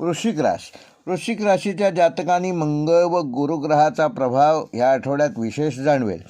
वृश्चिक राशी वृश्चिक राशीच्या जातकांनी मंगळ व गुरुग्रहाचा प्रभाव ह्या आठवड्यात विशेष जाणवेल.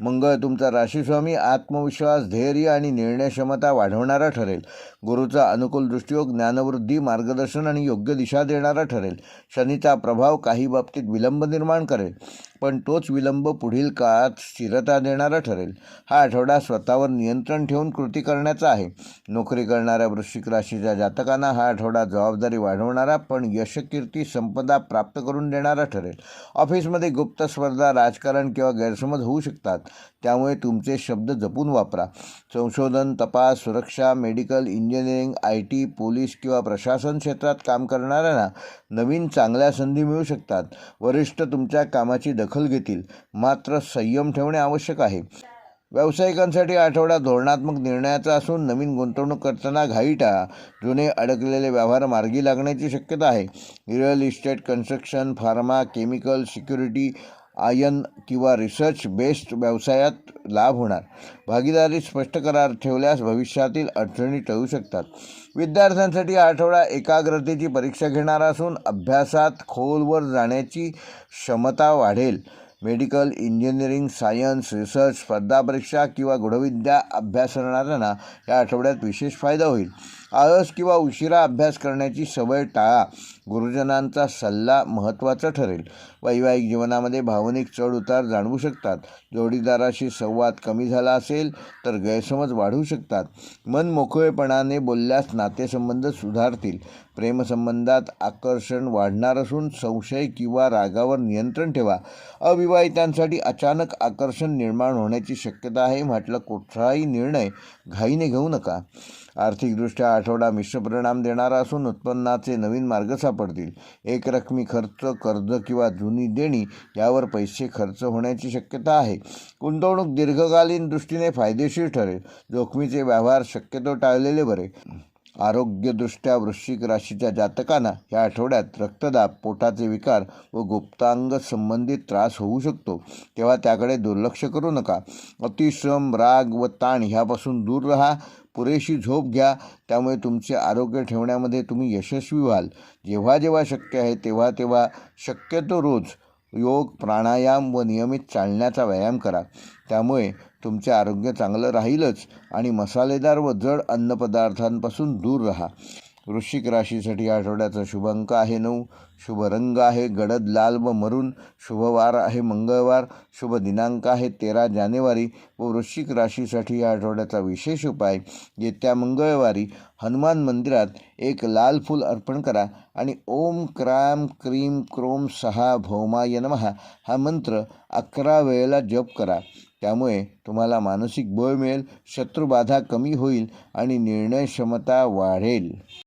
मंगळ तुमचा राशीस्वामी आत्मविश्वास धैर्य आणि निर्णयक्षमता वाढवणारा ठरेल. गुरुचा अनुकूल दृष्टियोग ज्ञानवृद्धी मार्गदर्शन आणि योग्य दिशा देणारा ठरेल. शनीचा प्रभाव काही बाबतीत विलंब निर्माण करेल. पण तोच विलंब पुढील काळात स्थिरता देणारा ठरेल. हा आठवडा स्वतःवर नियंत्रण ठेवून कृती करण्याचा आहे. नोकरी करणाऱ्या वृश्चिक राशीच्या जातकांना हा आठवडा जबाबदारी वाढवणारा पण यशकीर्ती संपदा प्राप्त करून देणारा ठरेल. ऑफिसमध्ये गुप्त स्पर्धा राजकारण किंवा गैरसमज होऊ शकतात. त्यामुळे तुमचे शब्द जपून वापरा. संशोधन तपास सुरक्षा medical engineering I T police किंवा प्रशासन क्षेत्रात काम करणाऱ्यांना नवीन चांगल्या संधी मिळू शकतात. वरिष्ठ तुमच्या कामाची दखल घेतील. मात्र संयम ठेवणे आवश्यक आहे. व्यावसायिकांसाठी आठवडा धोरणात्मक निर्णयाचा असून नवीन गुंतवणूक करताना घाई टाळा जुने अडकलेले व्यवहार मार्गी लागण्याची शक्यता आहे. Real estate construction pharma chemical security ion किंवा रिसर्च बेस्ड व्यवसायात लाभ होणार. भागीदारी स्पष्ट करार ठेवल्यास भविष्यातील अडचणी टळू शकतात. विद्यार्थ्यांसाठी आठवडा एकाग्रतेची परीक्षा घेणार असून अभ्यासात खोलवर जाण्याची क्षमता वाढेल. मेडिकल इंजिनिअरिंग सायन्स रिसर्च स्पर्धा परीक्षा किंवा गूढविद्या अभ्यास करणाऱ्यांना या आठवड्यात विशेष फायदा होईल. आळस किंवा उशिरा अभ्यास करण्याची सवय टाळा. गुरुजनांचा सल्ला महत्त्वाचा ठरेल. वैवाहिक जीवनामध्ये भावनिक चढउतार जाणवू शकतात. जोडीदाराशी संवाद कमी झाला असेल तर गैरसमज वाढू शकतात. मन मोकळेपणाने बोलल्यास नातेसंबंध सुधारतील. प्रेमसंबंधात आकर्षण वाढणार असून संशय किंवा रागावर नियंत्रण ठेवा. अवि नवविवाहितांसाठी अचानक आकर्षण निर्माण होण्याची शक्यता आहे म्हटलं कुठलाही निर्णय घाईने घेऊ नका. आर्थिकदृष्ट्या आठवडा मिश्र परिणाम देणारा असून उत्पन्नाचे नवीन मार्ग सापडतील. एकरकमी खर्च कर्ज किंवा जुनी देणी यावर पैसे खर्च होण्याची शक्यता आहे. गुंतवणूक दीर्घकालीन दृष्टीने फायदेशीर ठरेल. जोखमीचे व्यवहार शक्यतो टाळलेले बरे. आरोग्यदृष्ट्या वृश्चिक राशीच्या जातकांना या आठवड्यात रक्तदाब पोटाचे विकार व गुप्तांग संबंधित त्रास होऊ शकतो. तेव्हा त्याकडे दुर्लक्ष करू नका. अतिश्रम राग व ताण ह्यापासून दूर राहा. पुरेशी झोप घ्या. त्यामुळे तुमचे आरोग्य ठेवण्यामध्ये तुम्ही यशस्वी व्हाल. जेव्हा जेव्हा शक्य आहे तेव्हा तेव्हा शक्यतो रोज योग प्राणायाम व नियमित चालण्याचा व्यायाम करा. त्यामुळे तुमचे आरोग्य चांगलं राहीलच आणि मसालेदार व जड अन्नपदार्थांपासून दूर राहा. वृश्चिक राशीसाठी या आठवड्याचा शुभ अंक आहे नऊ. शुभ रंग आहे गडद लाल व मरून. शुभवार आहे मंगळवार. शुभ दिनांक आहे तेरा जानेवारी व वृश्चिक राशीसाठी या आठवड्याचा विशेष उपाय येत्या मंगळवारी हनुमान मंदिरात एक लाल फूल अर्पण करा आणि ओम क्राम क्रीम क्रोम सहा भौमाय नमहा हा मंत्र अकरा वेळेला जप करा. त्यामुळे तुम्हाला मानसिक बळ मिळेल शत्रुबाधा कमी होईल आणि निर्णय क्षमता वाढेल.